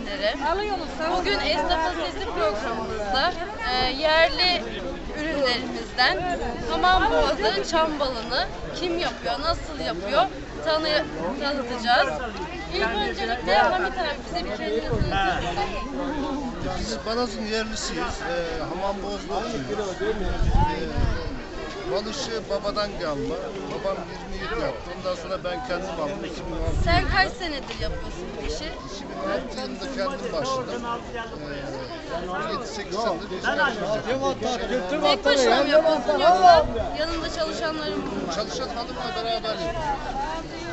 izleyenlere. Bugün Esnafın Sesi programımızda e, yerli ürünlerimizden hamam boğazı çam balını kim yapıyor, nasıl yapıyor tanı tanıtacağız. İlk öncelikle Hamit abi bize bir kendini tanıtır? Biz Banaz'ın yerlisiyiz. Ee, Hamamboz'da oturuyoruz. Ee, Balışı babadan gelme. Babam 27 yaptı. Ondan sonra ben kendim aldım 2006. Sen kaç senedir yapıyorsun bu işi? 2006 yılında kendim başladım. Ee, 7-8 senedir işler Tek başına mı yapıyorsun yoksa yanında çalışanların mı var? Çalışan hanımla beraber yapıyoruz.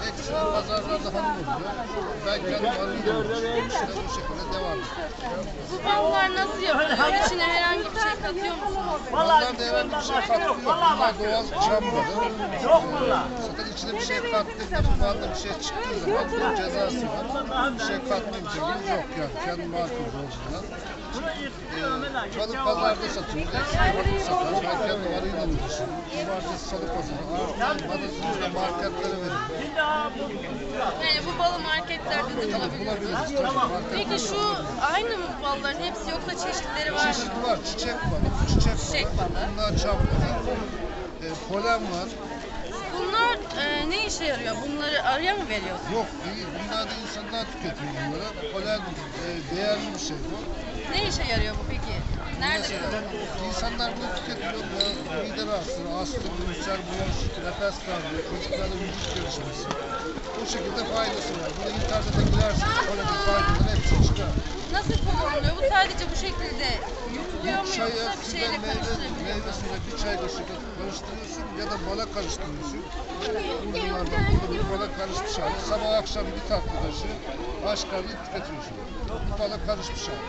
Ekstra pazarlarda hanım oluyor. Ben kendim arıyorum. İşte bu şekilde devam ediyor. Ballar nasıl yapılıyor? İçine herhangi bir şey katıyor musunuz? Bunlar da herhangi bir şey katmıyor. Bunlar doğal çam balı. Yok bunlar. Zaten içine bir şey kattık. Da bir şey çıktığı zaman bunun cezası var. Bir şey katmayınca biz yok yani. Kendi markamız olduğundan. Ee, balık pazarda satıyoruz. Balık satar. Ben kendim arıyla uğraşıyorum. Cumartesi salı pazarı. Balıkçı'da marketlere veriyorum. Balı marketlerde de bulabiliyoruz. Market. Peki şu aynı mı balların hepsi yoksa çeşitleri var mı? Çeşit var. Çiçek balı, çiçek balı. Çiçek balı. Bunlar çam balı. Ee, polen var. Bunlar e, ne işe yarıyor? Bunları arıya mı veriyorsun? Yok değil. Bunlar da insanlar tüketiyor bunları. Polen e, değerli bir şey bu. Ne işe yarıyor bu peki? Nerede kullanılıyor? İnsanlar bunu tüketiyor. Bu mide rahatsızlığı, astım, ülser, bronş, nefes darlığı, çocuklarda vücut gelişmesi. Bu şekilde faydası var. Bunu internete girerseniz polenin faydaları hepsi çıkar. Nasıl kullanılıyor? Bu sadece bu şekilde yutuluyor mu yoksa bir şeyle karıştırabiliyor bir çay kaşığı karıştırıyorsun ya da bala karıştırıyorsun. Bunlardan bunu bir bala karışmış hali. Sabah akşam bir tatlı kaşığı aç karnı tüketiyorsun. Bu bala karışmış hali.